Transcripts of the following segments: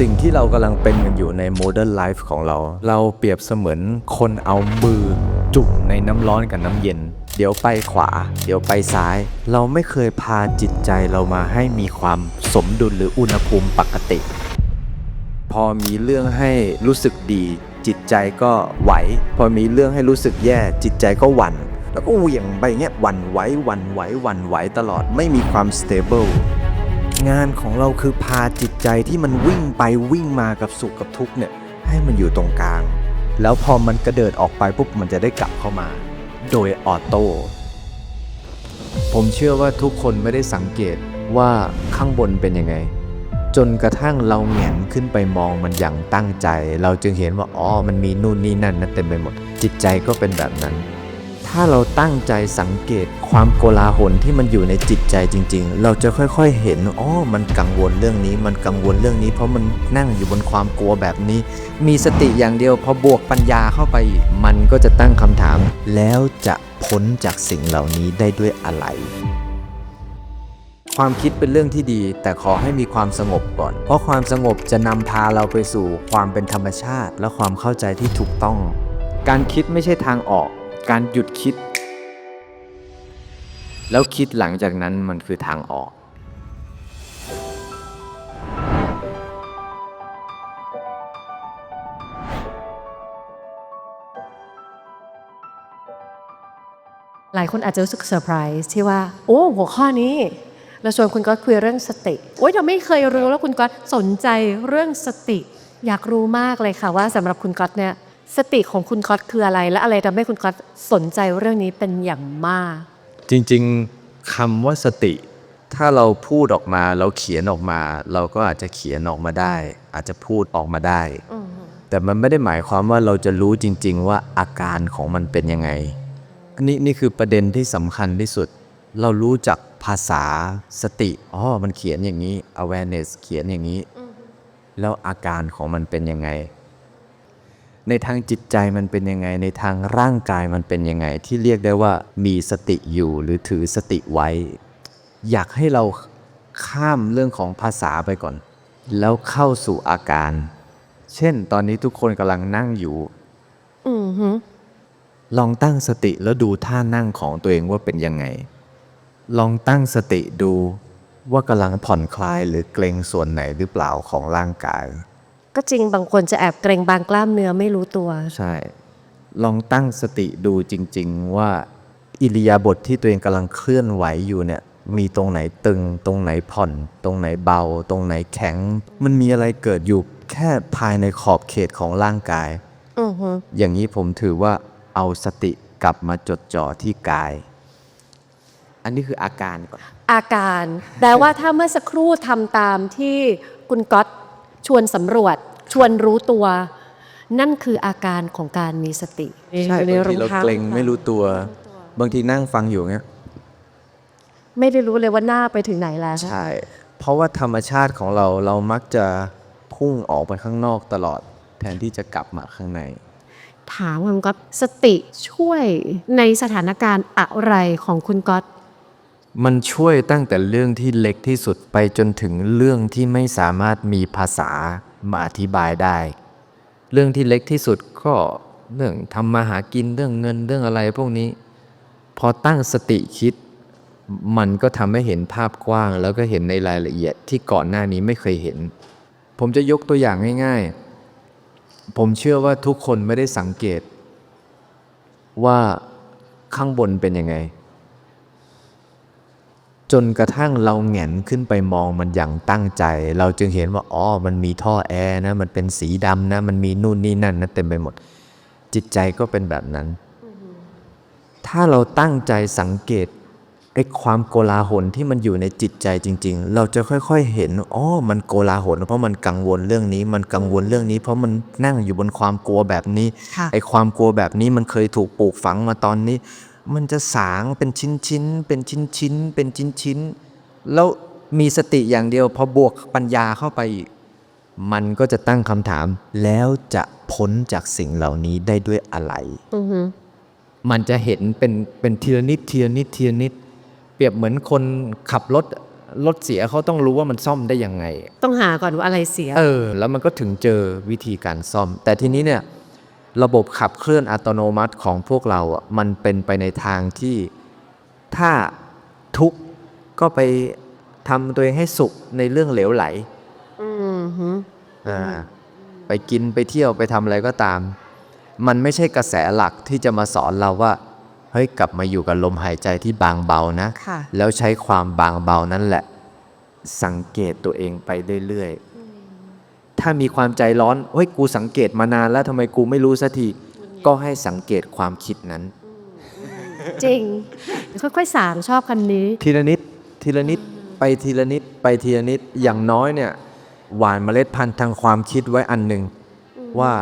สิ่งที่เรากำลังเป็นกันอยู่ในโมเดิร์นไลฟ์ของเรา เราเปรียบเสมือนคนเอามือจุ่มในน้ำร้อนกับน้ำเย็น เดี๋ยวไปขวา เดี๋ยวไปซ้าย เราไม่เคยพาจิตใจเรามาให้มีความสมดุลหรืออุณหภูมิปกติ พอมีเรื่องให้รู้สึกดี จิตใจก็ไหว พอมีเรื่องให้รู้สึกแย่ จิตใจก็หวั่นแล้วก็เหวี่ยงไปเงี้ยหวั่นไหวหวั่นไหวหวั่นไหวตลอดไม่มีความสเตเบิล งานของเราคือพาจิตใจที่มันวิ่งไปวิ่งมากับสุขกับทุกข์เนี่ยให้มันอยู่ตรงกลาง แล้วพอมันกระเดิดออกไปปุ๊บมันจะได้กลับเข้ามา โดยออโต้ผมเชื่อว่าทุกคนไม่ได้สังเกตว่าข้างบนเป็นยังไง จนกระทั่งเราแหงนขึ้นไปมองมันอย่างตั้งใจ เราจึงเห็นว่าอ๋อมันมีนู่นนี่นั่นนะเต็มไปหมด จิตใจก็เป็นแบบนั้น ถ้าเราตั้งใจสังเกตความโกลาหลที่มันอยู่ในจิตใจจริง ๆ เราจะค่อยๆเห็นอ๋อมันกังวลเรื่องนี้ มันกังวลเรื่องนี้ เพราะมันนั่งอยู่บนความกลัวแบบนี้ มีสติอย่างเดียวพอบวกปัญญาเข้าไป มันก็จะตั้งคำถาม แล้วจะพ้นจากสิ่งเหล่านี้ได้ด้วยอะไรความคิดเป็นเรื่องที่ดี แต่ขอให้มีความสงบก่อน เพราะความสงบจะนำพาเราไปสู่ความเป็นธรรมชาติ และความเข้าใจที่ถูกต้อง การคิดไม่ใช่ทางออก การหยุดคิด แล้วคิดหลังจากนั้นมันคือทางออก หลายคนอาจจะรู้สึกเซอร์ไพรส์ที่ว่า โอ้หัวข้อนี้เราชวนคุณก๊อตคุยเรื่องสติโอ้ยเราไม่เคยรู้แล้วคุณก๊อตสนใจเรื่องสติ อยากรู้มากเลยค่ะว่าสำหรับคุณก๊อตเนี่ย สติของคุณก๊อตคืออะไร และอะไรทำให้คุณก๊อตสนใจเรื่องนี้เป็นอย่างมาก จริงๆคำว่าสติ ถ้าเราพูดออกมาเราเขียนออกมา เราก็อาจจะเขียนออกมาได้ อาจจะพูดออกมาได้ แต่มันไม่ได้หมายความว่าเราจะรู้จริง ๆ ว่าอาการของมันเป็นยังไงนี่นี่คือประเด็นที่สำคัญที่สุด เรารู้จักภาษาสติอ๋อมันเขียนอย่างนี้ awareness เขียนอย่างนี้ แล้วอาการของมันเป็นยังไง ในทางจิตใจมันเป็นยังไง ในทางร่างกายมันเป็นยังไง ที่เรียกได้ว่ามีสติอยู่หรือถือสติไว้ อยากให้เราข้ามเรื่องของภาษาไปก่อน แล้วเข้าสู่อาการ เช่น ตอนนี้ทุกคนกำลังนั่งอยู่อือหือลองตั้งสติแล้วดูท่านั่งของตัวเองว่าเป็นยังไง ลองตั้งสติดูว่ากำลังผ่อนคลายหรือเกรงส่วนไหนหรือเปล่าของร่างกาย ก็จริงบางคนจะแอบเกรงบางกล้ามเนื้อไม่รู้ตัว ใช่ ลองตั้งสติดูจริง ๆ ว่าอิริยาบถทที่ตัวเองกำลังเคลื่อนไหวอยู่เนี่ย มีตรงไหนตึง ตรงไหนผ่อน ตรงไหนเบา ตรงไหนแข็ง มันมีอะไรเกิดอยู่แค่ภายในขอบเขตของร่างกาย อือหืออย่างนี้ผมถือว่าเอาสติกลับมาจดจ่อที่กาย อันนี้คืออาการก่อน อาการแปลว่าถ้าเมื่อสักครู่ทำตามที่คุณก๊อต ชวนสำรวจ ชวนรู้ตัว นั่นคืออาการของการมีสติใช่อยู่ในบางทีเราท้เกรงไม่รู้ตัว บางทีนั่งฟังอยู่เงี้ยไม่ได้รู้เลยว่าหน้าไปถึงไหนแล้วใช่ เพราะว่าธรรมชาติของเราเรามักจะพุ่งออกไปข้างนอกตลอด แทนที่จะกลับมาข้างใน ถามคุณก๊อตสติช่วยในสถานการณ์อะไรของคุณก๊อต มันช่วยตั้งแต่เรื่องที่เล็กที่สุดไปจนถึงเรื่องที่ไม่สามารถมีภาษามาอธิบายได้ เรื่องที่เล็กที่สุดก็เรื่องทำมาหากินเรื่องเงินเรื่องอะไรพวกนี้ พอตั้งสติคิด มันก็ทำให้เห็นภาพกว้าง แล้วก็เห็นในรายละเอียดที่ก่อนหน้านี้ไม่เคยเห็น ผมจะยกตัวอย่างง่าย ๆ ผมเชื่อว่าทุกคนไม่ได้สังเกต ว่าข้างบนเป็นยังไง จนกระทั่งเราแหงนขึ้นไปมองมันอย่างตั้งใจ เราจึงเห็นว่าอ๋อมันมีท่อแอร์นะมันเป็นสีดำนะ มันมีนู่นนี่นั่นนะเต็มไปหมด จิตใจก็เป็นแบบนั้น ถ้าเราตั้งใจสังเกตไอ้ความโกลาหลที่มันอยู่ในจิตใจจริง ๆ เราจะค่อยๆเห็นอ๋อมันโกลาหลเพราะมันกังวลเรื่องนี้ มันกังวลเรื่องนี้ เพราะมันนั่งอยู่บนความกลัวแบบนี้ค่ะไอ้ความกลัวแบบนี้มันเคยถูกปลูกฝังมาตอนนี้ มันจะสางเป็นชิ้นชิ้นๆเป็นชิ้นชิ้นๆเป็นชิ้นชิ้นๆแล้วมีสติอย่างเดียวพอบวกปัญญาเข้าไปอีก มันก็จะตั้งคำถาม แล้วจะพ้นจากสิ่งเหล่านี้ได้ด้วยอะไรอือหือมันจะเห็นเป็นเป็นทีละนิดทีละนิดทีละนิด เปรียบเหมือนคนขับรถรถเสียเขาต้องรู้ว่ามันซ่อมได้ยังไง ต้องหาก่อนว่าอะไรเสีย เออ แล้วมันก็ถึงเจอวิธีการซ่อม แต่ทีนี้เนี่ย ระบบขับเคลื่อนอัตโนมัติของพวกเราอะมันเป็นไปในทางที่ถ้าทุกข์ก็ไปทำตัวเองให้สุขในเรื่องเหลวไหลอืมฮึอ่าไปกินไปเที่ยวไปทำอะไรก็ตาม มันไม่ใช่กระแสหลักที่จะมาสอนเราว่า เฮ้ยกลับมาอยู่กับลมหายใจที่บางเบานะค่ะแล้วใช้ความบางเบานั่นแหละ สังเกตตัวเองไปเรื่อยๆ ถ้ามีความใจร้อนเฮ้ยกูสังเกตมานานแล้วทำไมกูไม่รู้สักทีก็ให้สังเกตความคิดนั้น จริง ค่อยๆสางชอบคำนี้ ทีละนิดทีละนิดไปทีละนิดไปทีละนิดอย่างน้อยเนี่ยหวานเมล็ดพันธุ์ทางความคิดไว้อันหนึ่งว่า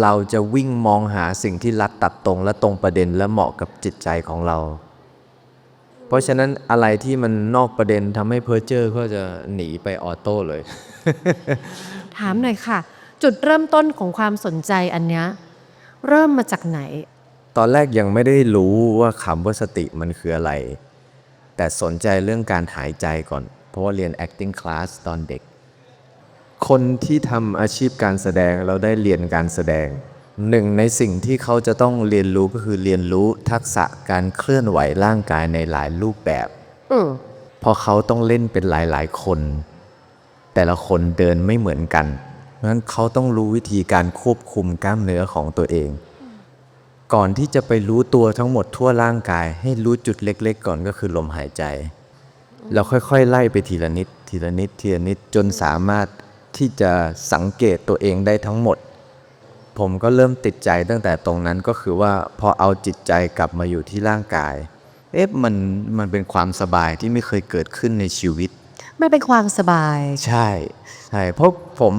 เราจะวิ่งมองหาสิ่งที่รัดตัดตรงและตรงประเด็นและเหมาะกับจิตใจของเรา เพราะฉะนั้นอะไรที่มันนอกประเด็นทำให้เพอร์เจอร์ก็จะหนีไปออโต้เลย ถามหน่อยค่ะ จุดเริ่มต้นของความสนใจอันเนี้ยเริ่มมาจากไหน ตอนแรกยังไม่ได้รู้ว่าคำว่าสติมันคืออะไร แต่สนใจเรื่องการหายใจก่อน เพราะว่าเรียน acting class ตอนเด็ก คนที่ทำอาชีพการแสดงแล้วได้เรียนการแสดง หนึ่งในสิ่งที่เขาจะต้องเรียนรู้ก็คือเรียนรู้ทักษะการเคลื่อนไหวร่างกายในหลายรูปแบบอืมเพราะเขาต้องเล่นเป็นหลายๆคน แต่ละคนเดินไม่เหมือนกันเพราะฉะนั้นเขาต้องรู้วิธีการควบคุมกล้ามเนื้อของตัวเอง ก่อนที่จะไปรู้ตัวทั้งหมดทั่วร่างกาย ให้รู้จุดเล็ก ๆ ก่อนก็คือลมหายใจแล้วค่อยๆ ไล่ไปทีละนิด ทีละนิดทีละนิดจนสามารถที่จะสังเกตตัวเองได้ทั้งหมด ผมก็เริ่มติดใจตั้งแต่ตรงนั้นก็คือว่าพอเอาจิตใจกลับมาอยู่ที่ร่างกาย เอ๊ะมันมันเป็นความสบายที่ไม่เคยเกิดขึ้นในชีวิตไม่เป็นความสบาย ใช่ใช่เพราะผม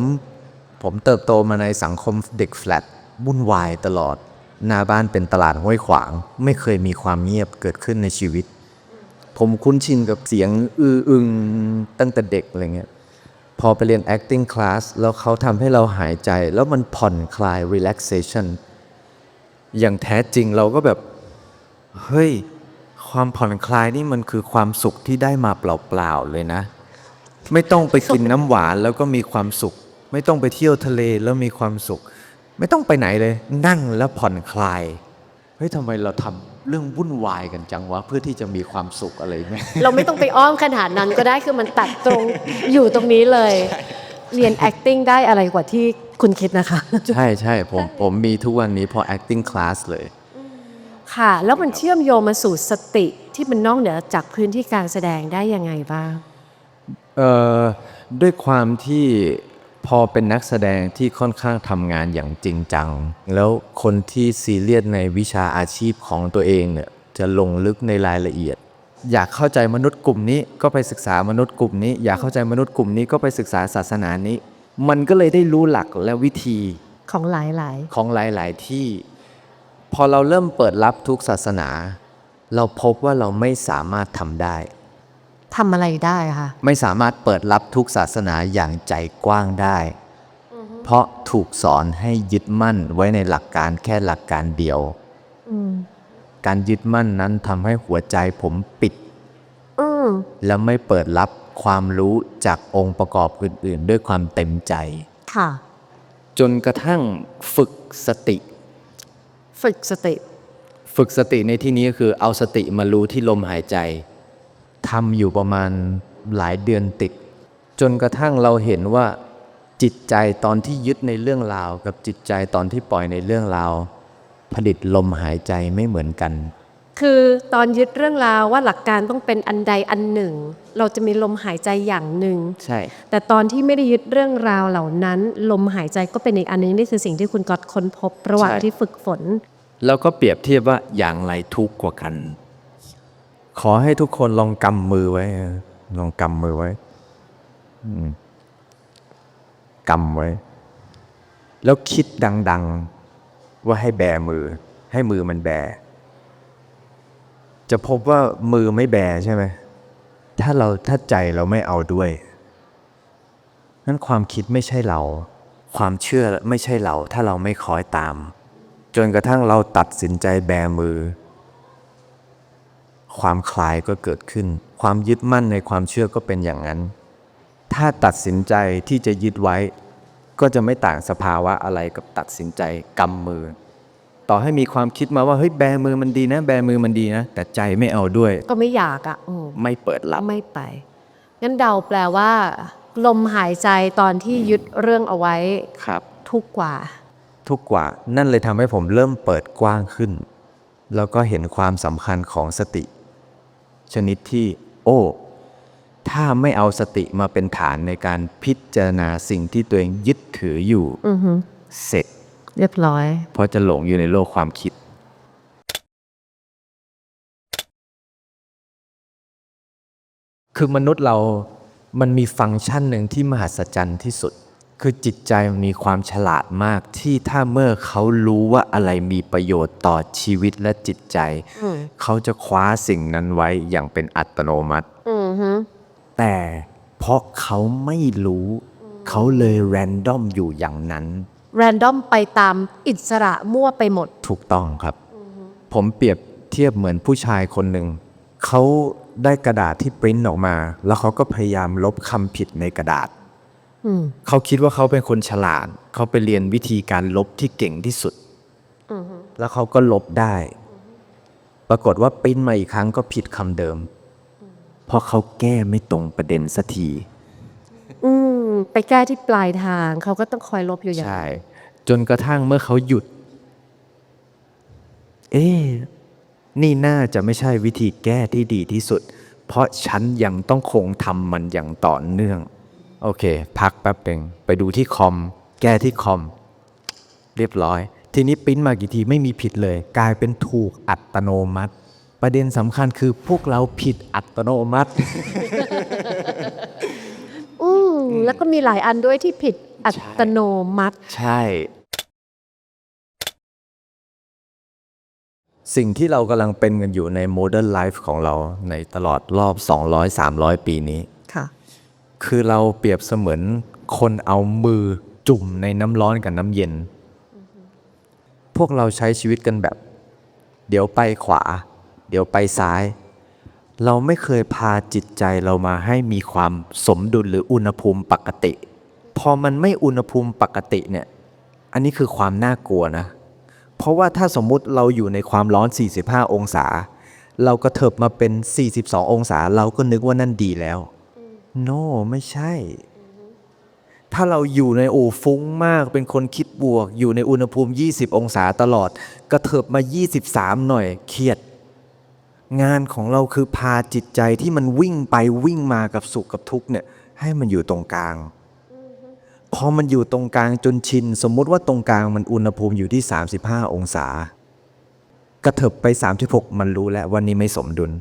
ผมเติบโตมาในสังคมเด็กแฟลตวุ่นวายตลอด หน้าบ้านเป็นตลาดห้วยขวาง ไม่เคยมีความเงียบเกิดขึ้นในชีวิต ผมคุ้นชินกับเสียงอืออึงตั้งแต่เด็กอะไรเงี้ย พอไปเรียน acting class แล้วเขาทำให้เราหายใจ แล้วมันผ่อนคลาย relaxation อย่างแท้จริงเราก็แบบ เฮ้ย ความผ่อนคลายนี่มันคือความสุขที่ได้มาเปล่าๆเลยนะ ไม่ต้องไปกินน้ำหวานแล้วก็มีความสุข ไม่ต้องไปเที่ยวทะเลแล้วมีความสุข ไม่ต้องไปไหนเลย นั่งแล้วผ่อนคลาย เฮ้ยทำไมเราทำเรื่องวุ่นวายกันจังวะเพื่อที่จะมีความสุขอะไรเงี้ยเราไม่ต้องไปอ้อมขนาดนั้นก็ได้คือมันตัดตรงอยู่ตรงนี้เลย เรียน acting ได้อะไรกว่าที่คุณคิดนะคะ ใช่ใช่ผมผมมีทุกวันนี้เพอ acting class เลย ค่ะ แล้วมันเชื่อมโยงมาสู่สติที่มันนอกเหนือจากพื้นที่การแสดงได้ยังไงบ้างเอ่อด้วยความที่ พอเป็นนักแสดงที่ค่อนข้างทำงานอย่างจริงจัง แล้วคนที่ซีเรียสในวิชาอาชีพของตัวเองเนี่ยจะลงลึกในรายละเอียด อยากเข้าใจมนุษย์กลุ่มนี้ก็ไปศึกษามนุษย์กลุ่มนี้ อยากเข้าใจมนุษย์กลุ่มนี้ก็ไปศึกษาศาสนานี้ มันก็เลยได้รู้หลักและวิธีของหลายของหลายๆที่ พอเราเริ่มเปิดรับทุกศาสนา เราพบว่าเราไม่สามารถทำได้ๆ ทำอะไรได้คะไม่สามารถเปิดรับทุกศาสนาอย่างใจกว้างได้ เพราะถูกสอนให้ยึดมั่นไว้ในหลักการแค่หลักการเดียวอืมการยึดมั่นนั้นทำให้หัวใจผมปิดอืมและไม่เปิดรับความรู้จากองค์ประกอบอื่น ๆ ด้วยความเต็มใจ ค่ะ จนกระทั่งฝึกสติ ฝึกสติ ฝึกสติในที่นี้ก็คือเอาสติมารู้ที่ลมหายใจ ทำอยู่ประมาณหลายเดือนติด จนกระทั่งเราเห็นว่า จิตใจตอนที่ยึดในเรื่องราว กับจิตใจตอนที่ปล่อยในเรื่องราวผลิตลมหายใจไม่เหมือนกัน คือตอนยึดเรื่องราวว่าหลักการต้องเป็นอันใดอันหนึ่ง เราจะมีลมหายใจอย่างหนึ่งใช่ แต่ตอนที่ไม่ได้ยึดเรื่องราวเหล่านั้น ลมหายใจก็เป็นอีกอันหนึงนี่คือสิ่งที่คุณก๊อตค้นพบระหว่างที่ฝึกฝน แล้วก็เปรียบเทียบว่าอย่างไรทุกข์กว่ากัน ขอให้ทุกคนลองกำมือไว้ ลองกำมือไว้กำไว้ แล้วคิดดัง ๆ ว่าให้แบมือ ให้มือมันแบ จะพบว่ามือไม่แบใช่ไหม ถ้าเราถ้าใจเราไม่เอาด้วยนั้นความคิดไม่ใช่เรา ความเชื่อไม่ใช่เรา ถ้าเราไม่คอยตาม จนกระทั่งเราตัดสินใจแบมือ ความคลายก็เกิดขึ้น ความยึดมั่นในความเชื่อก็เป็นอย่างนั้น ถ้าตัดสินใจที่จะยึดไว้ ก็จะไม่ต่างสภาวะอะไรกับตัดสินใจกำมือ ต่อให้มีความคิดมาว่าเฮ้ยแบมือมันดีนะ แบมือมันดีนะ แต่ใจไม่เอาด้วย ก็ไม่อยากอะ่ะอืมไม่เปิดรับไม่ไปงั้นเดาแปลว่า ลมหายใจตอนที่ยึดเรื่องเอาไว้ครับ ทุกข์กว่า ทุกกว่า นั่นเลยทำให้ผมเริ่มเปิดกว้างขึ้น แล้วก็เห็นความสำคัญของสติ ชนิดที่ โอ้ ถ้าไม่เอาสติมาเป็นฐานในการพิจารณาสิ่งที่ตัวเองยึดถืออยู่อือฮึเสร็จ เรียบร้อย เพราะจะหลงอยู่ในโลกความคิดคือมนุษย์เรามันมีฟังก์ชันหนึ่งที่มหัศจรรย์ที่สุด คือจิตใจมันมีความฉลาดมากที่ถ้าเมื่อเขารู้ว่าอะไรมีประโยชน์ต่อชีวิตและจิตใจ อืมเขาจะคว้าสิ่งนั้นไว้อย่างเป็นอัตโนมัติ อือฮึแต่เพราะเขาไม่รู้ เขาเลยแรนดอมอยู่อย่างนั้น แรนดอมไปตามอิสระมั่วไปหมด ถูกต้องครับ ผมเปรียบเทียบเหมือนผู้ชายคนหนึ่ง เขาได้กระดาษที่ปริ้นออกมา แล้วเขาก็พยายามลบคำผิดในกระดาษอืม เขาคิดว่าเขาเป็นคนฉลาด เขาไปเรียนวิธีการลบที่เก่งที่สุดอือฮึแล้วเขาก็ลบได้ ปรากฏว่าปริ้นมาอีกครั้งก็ผิดคำเดิม เพราะเขาแก้ไม่ตรงประเด็นสักทีอืมไปแก้ที่ปลายทาง เขาก็ต้องคอยลบอยู่อย่างใช่ จนกระทั่งเมื่อเขาหยุด เอ๊ะนี่น่าจะไม่ใช่วิธีแก้ที่ดีที่สุด เพราะฉันยังต้องคงทำมันอย่างต่อเนื่อง โอเค พักแป๊บหนึ่งไปดูที่คอม แก้ที่คอม เรียบร้อย ทีนี้ปริ้นมากี่ทีไม่มีผิดเลย กลายเป็นถูกอัตโนมัติ ประเด็นสำคัญคือพวกเราผิดอัตโนมัติ อืมแล้วก็มีหลายอันด้วยที่ผิดอัตโนมัติ ใช่ สิ่งที่เรากำลังเป็นกันอยู่ในโมเดิร์นไลฟ์ของเราในตลอดรอบ 200-300 ปีนี้ ค่ะคือเราเปรียบเสมือนคนเอามือจุ่มในน้ำร้อนกับน้ำเย็น พวกเราใช้ชีวิตกันแบบ เดี๋ยวไปขวา เดี๋ยวไปซ้าย เราไม่เคยพาจิตใจเรามาให้มีความสมดุลหรืออุณหภูมิปกติ พอมันไม่อุณหภูมิปกติเนี่ย อันนี้คือความน่ากลัวนะ เพราะว่าถ้าสมมุติเราอยู่ในความร้อน 45 องศา เราก็เถิบมาเป็น 42 องศา เราก็นึกว่านั่นดีแล้ว โนไม่ใช่ ถ้าเราอยู่ในโอฟุ้งมาก เป็นคนคิดบวก อยู่ในอุณหภูมิ 20 องศาตลอด กระเถิบมา 23 หน่อย เครียด งานของเราคือพาจิตใจที่มันวิ่งไปวิ่งมากับสุขกับทุกข์เนี่ย ให้มันอยู่ตรงกลาง พอมันอยู่ตรงกลางจนชิน สมมุติว่าตรงกลางมันอุณหภูมิอยู่ที่ 35 องศา กระเถิบไป 36 มันรู้แล้วว่านี่ไม่สมดุล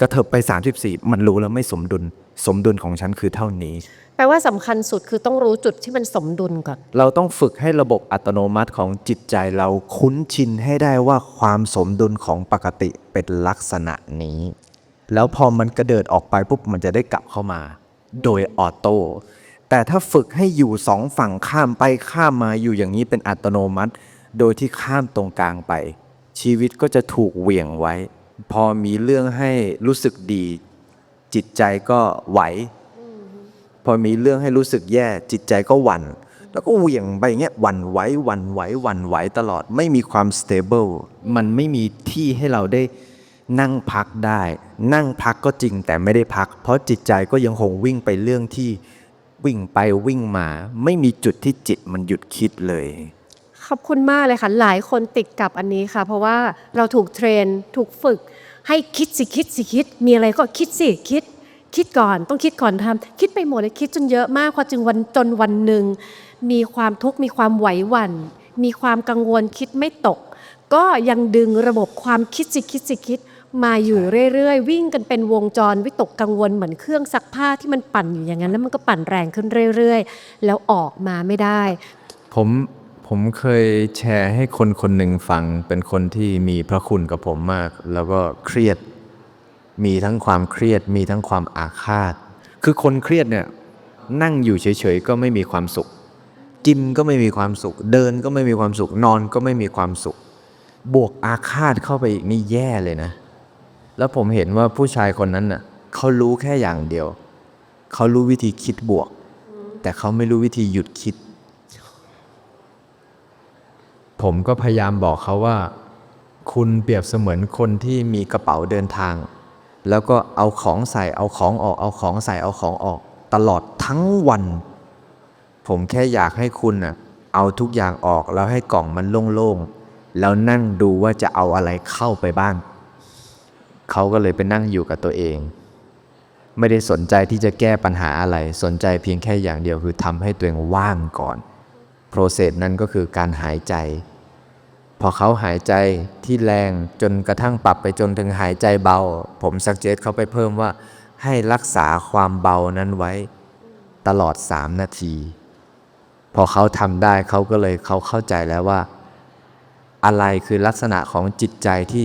กระเถิบไป 34 มันรู้แล้วไม่สมดุล สมดุลของฉันคือเท่านี้ แปลว่าสำคัญสุดคือต้องรู้จุดที่มันสมดุลก่อน เราต้องฝึกให้ระบบอัตโนมัติของจิตใจเราคุ้นชินให้ได้ว่าความสมดุลของปกติเป็นลักษณะนี้ แล้วพอมันกระเดิดออกไปปุ๊บมันจะได้กลับเข้ามา โดยออโต้แต่ถ้าฝึกให้อยู่สองฝั่งข้ามไปข้ามมาอยู่อย่างนี้เป็นอัตโนมัติ โดยที่ข้ามตรงกลางไป ชีวิตก็จะถูกเหวี่ยงไว้ พอมีเรื่องให้รู้สึกดี จิตใจก็ไหว พอมีเรื่องให้รู้สึกแย่ จิตใจก็หวัน่นแล้วก็เหวี่ยงไปอย่างเงี้ยหวันไหวหวันไหวหวันไหวตลอดไม่มีความ stable มันไม่มีที่ให้เราได้นั่งพักได้ นั่งพักก็จริงแต่ไม่ได้พัก เพราะจิตใจก็ยังคงวิ่งไปเรื่องที่วิ่งไปวิ่งมา ไม่มีจุดที่จิตมันหยุดคิดเลย ขอบคุณมากเลยค่ะ หลายคนติดกับอันนี้ค่ะ เพราะว่าเราถูกเทรนถูกฝึก ให้คิดสิคิดสิคิด มีอะไรก็คิดสิคิด คิดก่อนต้องคิดก่อนทำคิดไปหมดเลยคิดจนเยอะมากพอจึงวันจนวันหนึ่งมีความทุกข์มีความไหวหวัน่นมีความกังวลคิดไม่ตก ก็ยังดึงระบบความคิดสิคิดสิคิดมาอยู่เรื่อยๆ วิ่งกันเป็นวงจรวิตกกังวลเหมือนเครื่องซักผ้าที่มันปั่นอยู่อย่างนั้น แล้วมันก็ปั่นแรงขึ้นเรื่อย ๆ แล้วออกมาไม่ได้ ผม ผมเคยแชร์ให้คนคนหนึ่งฟัง เป็นคนที่มีพระคุณกับผมมาก แล้วก็เครียด มีทั้งความเครียด มีทั้งความอาฆาต คือคนเครียดเนี่ยนั่งอยู่เฉยๆก็ไม่มีความสุข กินก็ไม่มีความสุข เดินก็ไม่มีความสุข นอนก็ไม่มีความสุข บวกอาฆาตเข้าไปอีกนี่แย่เลยนะ แล้วผมเห็นว่าผู้ชายคนนั้นน่ะเขารู้แค่อย่างเดียว เขารู้วิธีคิดบวก แต่เขาไม่รู้วิธีหยุดคิด ผมก็พยายามบอกเขาว่า คุณเปรียบเสมือนคนที่มีกระเป๋าเดินทาง แล้วก็เอาของใส่เอาของออกเอาของใส่เอาของออก ตลอดทั้งวัน ผมแค่อยากให้คุณน่ะเอาทุกอย่างออกแล้วให้กล่องมันโล่งๆแล้วนั่งดูว่าจะเอาอะไรเข้าไปบ้างเขาก็เลยไปนั่งอยู่กับตัวเอง ไม่ได้สนใจที่จะแก้ปัญหาอะไรสนใจเพียงแค่อย่างเดียวคือทำให้ตัวเองว่างก่อน โปรเซสนั้นก็คือการหายใจ พอเขาหายใจที่แรงจนกระทั่งปรับไปจนถึงหายใจเบา ผมสักเจตเขาไปเพิ่มว่า ให้รักษาความเบานั้นไว้ ตลอด 3 นาที พอเขาทำได้เขาก็เลยเขาเข้าใจแล้วว่า อะไรคือลักษณะของจิตใจที่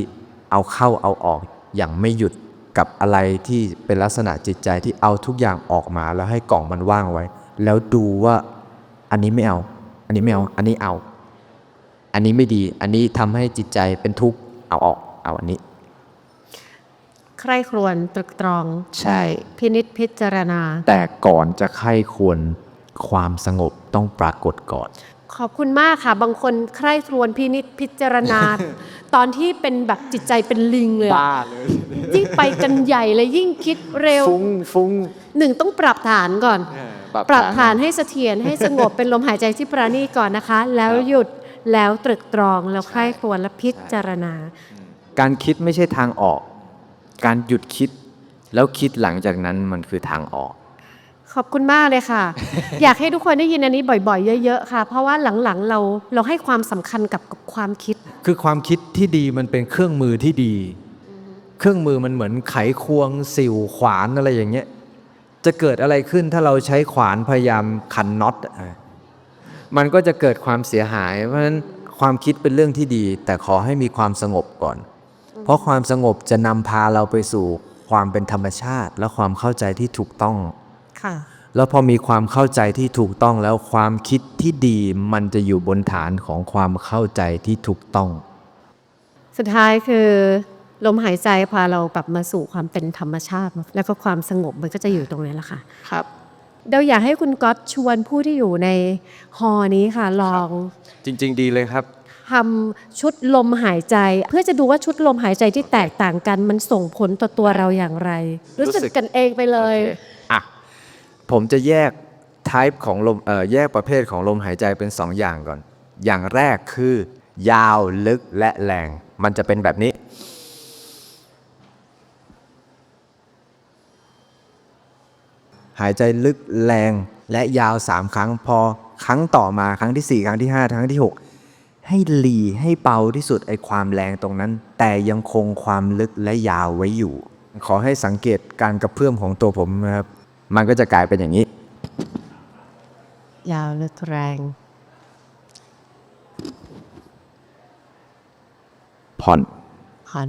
เอาเข้าเอาออกอย่างไม่หยุดกับอะไรที่เป็นลักษณะจิตใจที่เอาทุกอย่างออกมาแล้วให้กล่องมันว่างไว้ แล้วดูว่าอันนี้ไม่เอา นนี้ไม่เอา อันนี้เอา อันนี้ไม่ดี อันนี้ทำให้จิตใจเป็นทุกข์ เอาออก เอาอันนี้ ใคร่ครวญตรึกตรอง ใช่ พินิษพิจารณา แต่ก่อนจะไข้ควรความสงบต้องปรากฏก่อน ขอบคุณมากค่ะ บางคนใคร่ครวญพินิษพิจารณา ตอนที่เป็นแบบจิตใจเป็นลิงเลยอะบ้าเลย ยิ่งไปกันใหญ่เลยยิ่งคิดเร็ว ฟุ้งฟุ้งหนึ่งต้องปรับฐานก่อน ปรับฐานให้เสถียรให้สงบเป็นลมหายใจที่ปราณีตก่อนนะคะ แล้วหยุดแล้วตรึกตรองแล้วใคร่ครวญและพิจารณา การคิดไม่ใช่ทางออก การหยุดคิด แล้วคิดหลังจากนั้นมันคือทางออก ขอบคุณมากเลยค่ะ อยากให้ทุกคนได้ยินอันนี้บ่อยๆ เยอะๆค่ะ เพราะว่าหลังๆเราเราให้ความสำคัญกับกับความคิด คือความคิดที่ดีมันเป็นเครื่องมือที่ดี เครื่องมือมันเหมือนไขควงสิวขวานอะไรอย่างเงี้ย จะเกิดอะไรขึ้นถ้าเราใช้ขวานพยายามขันน็อตอะมันก็จะเกิดความเสียหาย เพราะฉะนั้นความคิดเป็นเรื่องที่ดี แต่ขอให้มีความสงบก่อน เพราะความสงบจะนำพาเราไปสู่ความเป็นธรรมชาติ และความเข้าใจที่ถูกต้องค่ะแล้วพอมีความเข้าใจที่ถูกต้องแล้วความคิดที่ดีมันจะอยู่บนฐานของความเข้าใจที่ถูกต้อง สุดท้ายคือ ลมหายใจพาเรากลับมาสู่ความเป็นธรรมชาติ แล้วก็ความสงบมันก็จะอยู่ตรงนี้แหละค่ะครับเราอยากให้คุณก๊อตชวนผู้ที่อยู่ในฮอนี้ค่ะลองจริง ๆ ดีเลยครับทำชุดลมหายใจ เพื่อจะดูว่าชุดลมหายใจที่แตกต่างกัน มันส่งผลต่อตัวเราอย่างไร รู้สึกรู้สึกกันเองไปเลยอะผมจะแยก type ของลมเอ่อแยกประเภทของลมหายใจเป็น 2 อย่างก่อน อย่างแรกคือ ยาวลึกและแรง มันจะเป็นแบบนี้ หายใจลึกแรงและยาว 3 ครั้งพอครั้งต่อมาครั้งที่ 4 ครั้งที่ 5 ครั้งที่ 6 ให้หลีให้เบาที่สุดไอความแรงตรงนั้น แต่ยังคงความลึกและยาวไว้อยู่ ขอให้สังเกตการกระเพื่อมของตัวผมนะครับมันก็จะกลายเป็นอย่างนี้ ยาวลึกแรง ผ่อนผ่อน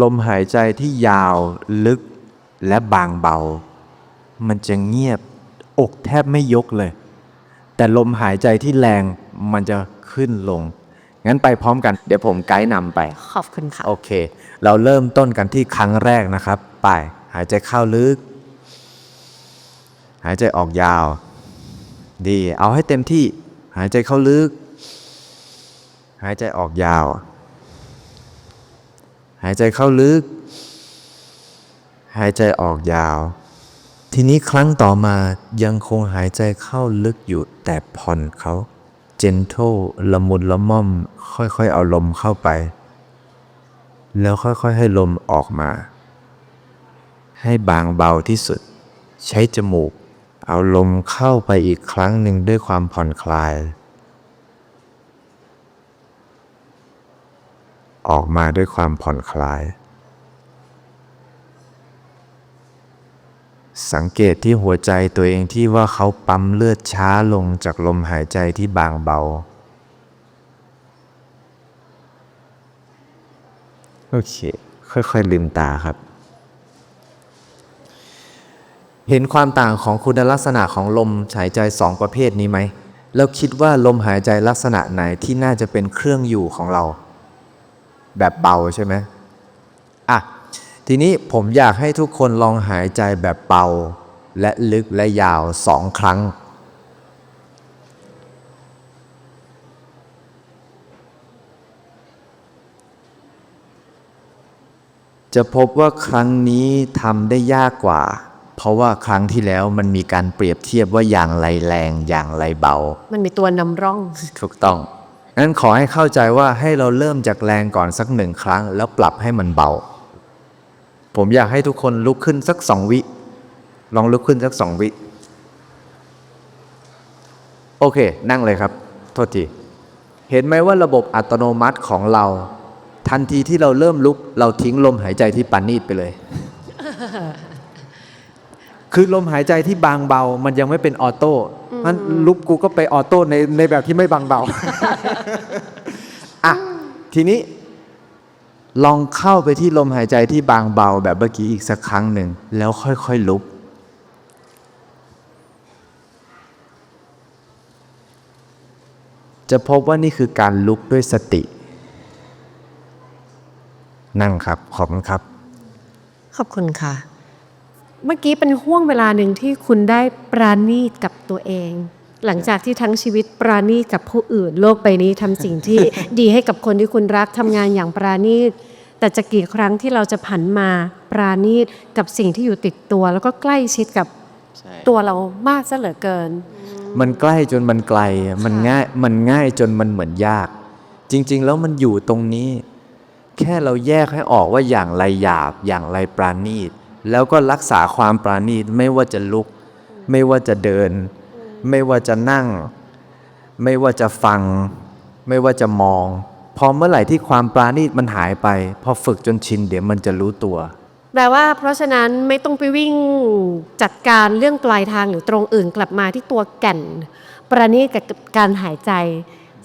ลมหายใจที่ยาวลึกและบางเบา มันจะเงียบอกแทบไม่ยกเลย แต่ลมหายใจที่แรงมันจะขึ้นลง งั้นไปพร้อมกัน เดี๋ยวผมไกด์นำไป ขอบคุณค่ะ โอเค เราเริ่มต้นกันที่ครั้งแรกนะครับ ไป หายใจเข้าลึก หายใจออกยาว ดี เอาให้เต็มที่ หายใจเข้าลึก หายใจออกยาว หายใจเข้าลึก หายใจออกยาว ทีนี้ครั้งต่อมายังคงหายใจเข้าลึกอยู่แต่ผ่อนเขา gentle ละมุนละม่อม ค่อยๆ เอาลมเข้าไป แล้วค่อยๆ ให้ลมออกมา ให้บางเบาที่สุด ใช้จมูก เอาลมเข้าไปอีกครั้งหนึ่งด้วยความผ่อนคลาย ออกมาด้วยความผ่อนคลาย สังเกตที่หัวใจตัวเองที่ว่าเขาปั๊มเลือดช้าลงจากลมหายใจที่บางเบา โอเค ค่อยๆลืมตาครับ เห็นความต่างของคุณลักษณะของลมหายใจสองประเภทนี้ไหมแล้วคิดว่าลมหายใจลักษณะไหนที่น่าจะเป็นเครื่องอยู่ของเรา แบบเบาใช่ไหมอะทีนี้ผมอยากให้ทุกคนลองหายใจแบบเบาและลึกและยาวสองครั้ง จะพบว่าครั้งนี้ทำได้ยากกว่า เพราะว่าครั้งที่แล้วมันมีการเปรียบเทียบว่าอย่างไรแรงอย่างไรเบา มันมีตัวนำร่อง ถูกต้อง งั้นขอให้เข้าใจว่าให้เราเริ่มจากแรงก่อนสักหนึ่งครั้ง แล้วปรับให้มันเบา ผมอยากให้ทุกคนลุกขึ้นสักสองวิ ลองลุกขึ้นสักสองวิ โอเค นั่งเลยครับ โทษที เห็นไหมว่าระบบอัตโนมัติของเรา ทันทีที่เราเริ่มลุก เราทิ้งลมหายใจที่ปานนีดไปเลย คือลมหายใจที่บางเบา มันยังไม่เป็นออโต้ มันลุกกูก็ไปออโต้ในในแบบที่ไม่บางเบาอะทีนี้ลองเข้าไปที่ลมหายใจที่บางเบาแบบเมื่อกี้อีกสักครั้งหนึ่ง แล้วค่อยๆลุก จะพบว่านี่คือการลุกด้วยสติ นั่งครับ ขอบคุณครับ ขอบคุณค่ะ เมื่อกี้เป็นห่วงเวลาหนึ่งที่คุณได้ปราณีตกับตัวเอง หลังจากที่ทั้งชีวิตปราณีตกับผู้อื่น โลกใบนี้ทำสิ่งที่ดีให้กับคนที่คุณรักทำงานอย่างปราณีตแต่จะกี่ครั้งที่เราจะผันมาปราณีตกับสิ่งที่อยู่ติดตัว แล้วก็ใกล้ชิดกับตัวเรามากซะเหลือเกิน มันใกล้จนมันไกลมันง่ายมันง่ายจนมันเหมือนยาก จริง ๆ แล้วมันอยู่ตรงนี้ แค่เราแยกให้ออกว่าอย่างไรหยาบอย่างไรปราณีต แล้วก็รักษาความปราณีตไม่ว่าจะลุก ไม่ว่าจะเดิน ไม่ว่าจะนั่ง ไม่ว่าจะฟัง ไม่ว่าจะมอง พอเมื่อไหร่ที่ความปราณีตมันหายไป พอฝึกจนชินเดี๋ยวมันจะรู้ตัว แปลว่า เพราะฉะนั้นไม่ต้องไปวิ่งจัดการเรื่องปลายทางหรือตรงอื่นกลับมาที่ตัวแก่น ประณีตกับการหายใจ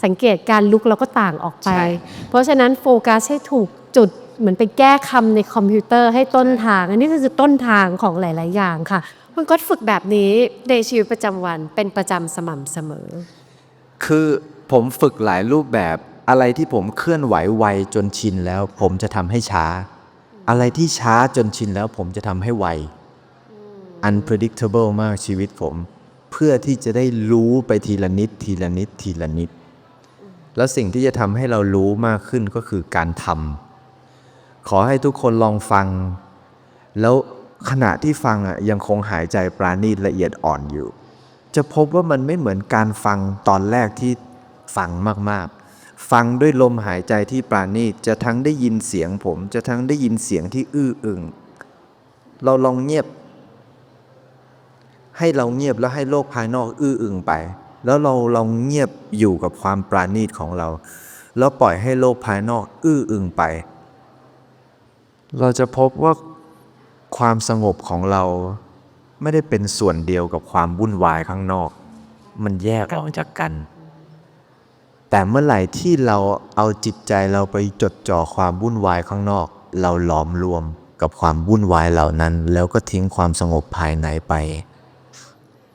สังเกตการลุกเราก็ต่างออกไปใช่เพราะฉะนั้นโฟกัสให้ถูกจุด เหมือนไปแก้คำในคอมพิวเตอร์ให้ต้นทาง อันนี้ก็คือต้นทางของหลาย ๆ อย่างค่ะคุณก็ฝึกแบบนี้ในชีวิตประจำวันเป็นประจำสม่ำเสมอ คือผมฝึกหลายรูปแบบอะไรที่ผมเคลื่อนไหวไวจนชินแล้ว ผมจะทำให้ช้า อะไรที่ช้าจนชินแล้ว ผมจะทำให้ไว unpredictable มากชีวิตผม เพื่อที่จะได้รู้ไปทีละนิดทีละนิดทีละนิด แล้วสิ่งที่จะทำให้เรารู้มากขึ้นก็คือการทำ ขอให้ทุกคนลองฟัง แล้วขณะที่ฟังอะยังคงหายใจปราณีตละเอียดอ่อนอยู่ จะพบว่ามันไม่เหมือนการฟังตอนแรกที่ฟังมากๆ ฟังด้วยลมหายใจที่ปราณีตจะทั้งได้ยินเสียงผม จะทั้งได้ยินเสียงที่อื้ออึงเราลองเงียบ ให้เราเงียบแล้วให้โลกภายนอกอื้ออึงไป แล้วเราลองเงียบอยู่กับความปราณีตของเรา แล้วปล่อยให้โลกภายนอกอื้ออึงไป เราจะพบว่าความสงบของเราไม่ได้เป็นส่วนเดียวกับความวุ่นวายข้างนอก มันแยกออกจากกัน แต่เมื่อไหร่ที่เราเอาจิตใจเราไปจดจ่อความวุ่นวายข้างนอก เราหลอมรวมกับความวุ่นวายเหล่านั้น แล้วก็ทิ้งความสงบภายในไป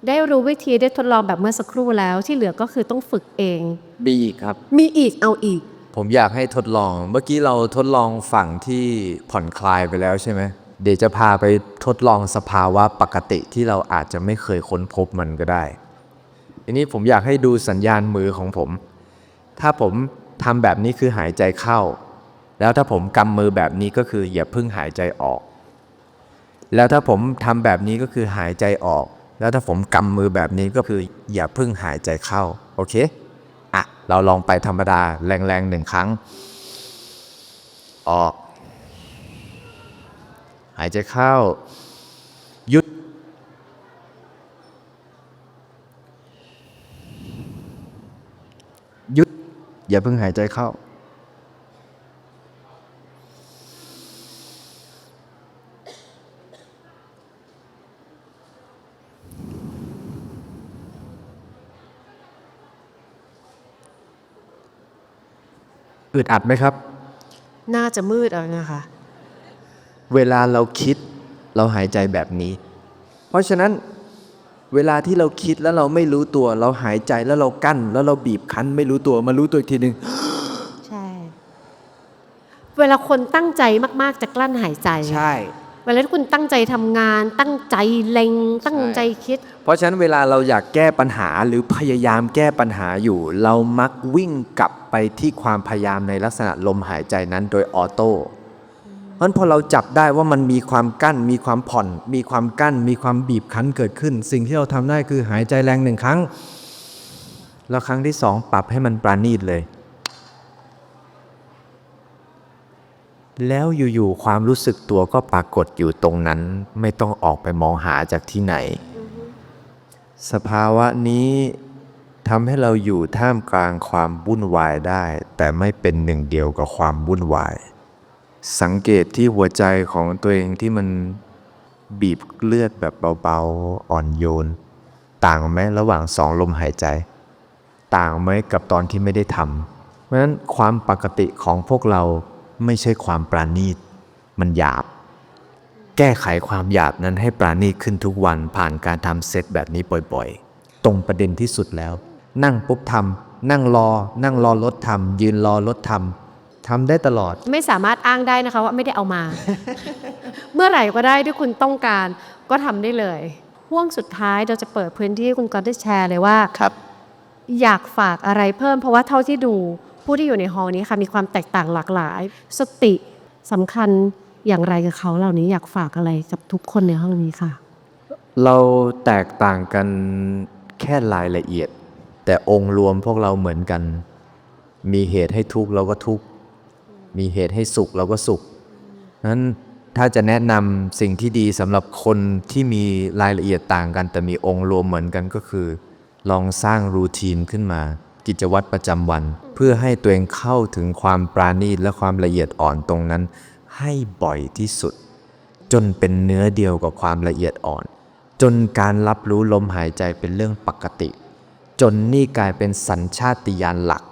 ได้รู้วิธีได้ทดลองแบบเมื่อสักครู่แล้วที่เหลือก็คือต้องฝึกเอง มีอีกครับ มีอีกเอาอีก ผมอยากให้ทดลอง เมื่อกี้เราทดลองฝั่งที่ผ่อนคลายไปแล้วใช่ไหม เดี๋ยวจะพาไปทดลองสภาวะปกติที่เราอาจจะไม่เคยค้นพบมันก็ได้ ทีนี้ผมอยากให้ดูสัญญาณมือของผม ถ้าผมทำแบบนี้คือหายใจเข้า แล้วถ้าผมกำมือแบบนี้ก็คืออย่าเพิ่งหายใจออก แล้วถ้าผมทำแบบนี้ก็คือหายใจออก แล้วถ้าผมกำมือแบบนี้ก็คืออย่าเพิ่งหายใจเข้า โอเค อะเราลองไปธรรมดาแรงๆหนึ่งครั้ง ออก หายใจเข้า หยุด หยุด อย่าเพิ่งหายใจเข้า อึดอัดไหมครับ น่าจะมืดเอานะคะ เวลาเราคิดเราหายใจแบบนี้ เพราะฉะนั้นเวลาที่เราคิดแล้วเราไม่รู้ตัว เราหายใจแล้วเรากั้น แล้วเราบีบคั้น ไม่รู้ตัวมารู้ตัวอีกทีหนึ่งใช่ เวลาคนตั้งใจมาก ๆ จะกลั้นหายใจ ใช่ เวลาที่คุณตั้งใจทำงาน ตั้งใจเล็ง ตั้งใจคิด เพราะฉะนั้นเวลาเราอยากแก้ปัญหาหรือพยายามแก้ปัญหาอยู่ เรามักวิ่งกลับไปที่ความพยายามในลักษณะลมหายใจนั้นโดยออโต้เพราะฉะนั้นพอเราจับได้ว่ามันมีความกั้น มีความผ่อน มีความกั้น มีความบีบคั้นเกิดขึ้น สิ่งที่เราทำได้คือหายใจแรงหนึ่งครั้ง แล้วครั้งที่สองปรับให้มันปราณีตเลย แล้วอยู่ๆความรู้สึกตัวก็ปรากฏอยู่ตรงนั้น ไม่ต้องออกไปมองหาจากที่ไหน สภาวะนี้ทำให้เราอยู่ท่ามกลางความวุ่นวายได้ แต่ไม่เป็นหนึ่งเดียวกับความวุ่นวาย สังเกตที่หัวใจของตัวเองที่มันบีบเลือดแบบเบาๆ อ่อนโยน ต่างไหมระหว่างสองลมหายใจ ต่างไหมกับตอนที่ไม่ได้ทำเพราะฉะนั้นความปกติของพวกเรา ไม่ใช่ความปราณีต มันหยาบ แก้ไขความหยาบนั้นให้ปราณีตขึ้นทุกวันผ่านการทำเซตแบบนี้บ่อยๆ ตรงประเด็นที่สุดแล้ว นั่งปุ๊บทำนั่งรอ นั่งรอรถทำยืนรอรถทำทำได้ตลอด ไม่สามารถอ้างได้นะคะว่าไม่ได้เอามา เมื่อไหร่ก็ได้ที่คุณต้องการก็ทำได้เลยห่วงสุดท้ายเราจะเปิดพื้นที่ให้คุณก๊อตได้แชร์เลยว่าครับ อยากฝากอะไรเพิ่มเพราะว่าเท่าที่ดู ผู้ที่อยู่ในฮอลนี้ค่ะมีความแตกต่างหลากหลาย สติสำคัญอย่างไรกับเขาเหล่านี้อยากฝากอะไรกับทุกคนในห้องนี้ค่ะ เราแตกต่างกันแค่รายละเอียด แต่องค์รวมพวกเราเหมือนกัน มีเหตุให้ทุกข์เราก็ทุกข์มีเหตุให้สุขเราก็สุขนั้นถ้าจะแนะนำสิ่งที่ดีสำหรับคนที่มีรายละเอียดต่างกัน แต่มีองค์รวมเหมือนกันก็คือ ลองสร้างรูทีนขึ้นมา กิจวัตรประจำวัน เพื่อให้ตัวเองเข้าถึงความปราณีตและความละเอียดอ่อนตรงนั้น ให้บ่อยที่สุด จนเป็นเนื้อเดียวกับความละเอียดอ่อน จนการรับรู้ลมหายใจเป็นเรื่องปกติ จนนี่กลายเป็นสัญชาติญาณหลัก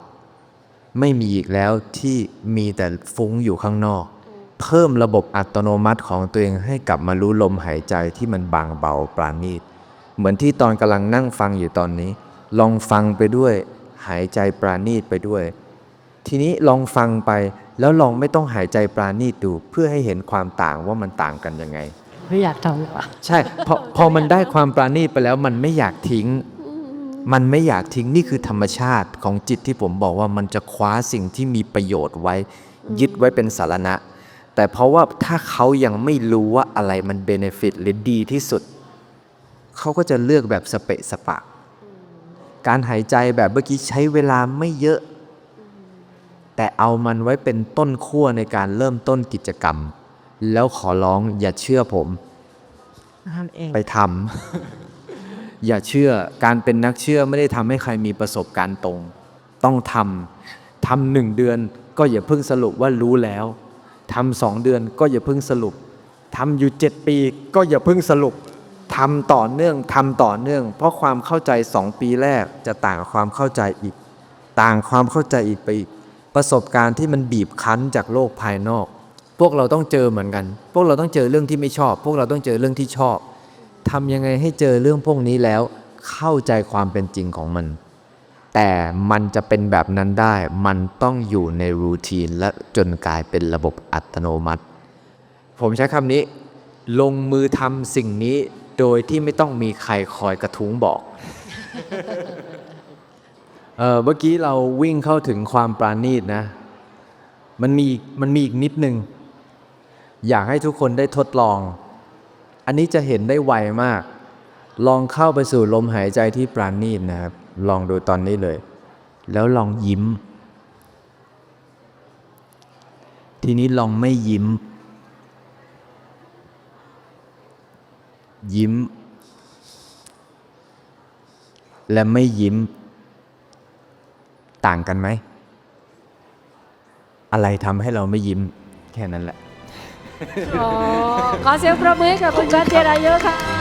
ไม่มีอีกแล้วที่มีแต่ฟุ้งอยู่ข้างนอก เพิ่มระบบอัตโนมัติของตัวเองให้กลับมารู้ลมหายใจที่มันบางเบาปราณีตเหมือนที่ตอนกำลังนั่งฟังอยู่ตอนนี้ ลองฟังไปด้วย หายใจปราณีตไปด้วย ทีนี้ลองฟังไปแล้วลองไม่ต้องหายใจปราณีตดูเพื่อให้เห็นความต่างว่ามันต่างกันยังไง ไม่อยากทำเลยว่ะใช่พอพอมันได้ความปราณีตไปแล้วมันไม่อยากทิ้ง มันไม่อยากทิ้งนี่คือธรรมชาติของจิตที่ผมบอกว่ามันจะคว้าสิ่งที่มีประโยชน์ไว้ ยึดไว้เป็นสารณะ แต่เพราะว่าถ้าเขายังไม่รู้ว่าอะไรมันเบเนฟิตหรือดีที่สุด เขาก็จะเลือกแบบสเปะสปะ การหายใจแบบเมื่อกี้ใช้เวลาไม่เยอะ แต่เอามันไว้เป็นต้นขั้วในการเริ่มต้นกิจกรรม แล้วขอร้องอย่าเชื่อผมทำเองไปทำ อย่าเชื่อการเป็นนักเชื่อไม่ได้ทำให้ใครมีประสบการณ์ตรง ต้องทำทำหนึ่งเดือนก็อย่าเพิ่งสรุปว่ารู้แล้วทำสองเดือนก็อย่าเพิ่งสรุปทำอยู่เจ็ดปีก็อย่าเพิ่งสรุป ทำต่อเนื่องทำต่อเนื่อง เพราะความเข้าใจสองปีแรกจะต่างกับความเข้าใจอีก ต่างความเข้าใจอีกไปอีก ประสบการณ์ที่มันบีบคั้นจากโลกภายนอก พวกเราต้องเจอเหมือนกัน พวกเราต้องเจอเรื่องที่ไม่ชอบ พวกเราต้องเจอเรื่องที่ชอบทำยังไงให้เจอเรื่องพวกนี้แล้ว เข้าใจความเป็นจริงของมัน แต่มันจะเป็นแบบนั้นได้ มันต้องอยู่ในรูทีนและจนกลายเป็นระบบอัตโนมัติ ผมใช้คำนี้ ลงมือทำสิ่งนี้ โดยที่ไม่ต้องมีใครคอยกระทุ้งบอกเออเมื่อกี้เราวิ่งเข้าถึงความปราณีตนะ มันมีมันมีอีกนิดนึง อยากให้ทุกคนได้ทดลอง อันนี้จะเห็นได้ไวมาก ลองเข้าไปสู่ลมหายใจที่ปราณีตนะครับ ลองดูตอนนี้เลย แล้วลองยิ้ม ทีนี้ลองไม่ยิ้ม ยิ้ม และไม่ยิ้ม ต่างกันไหม อะไรทำให้เราไม่ยิ้มแค่นั้นแหละขอเสียงประมือให้กับคุณก๊อตเจรายุค่ะ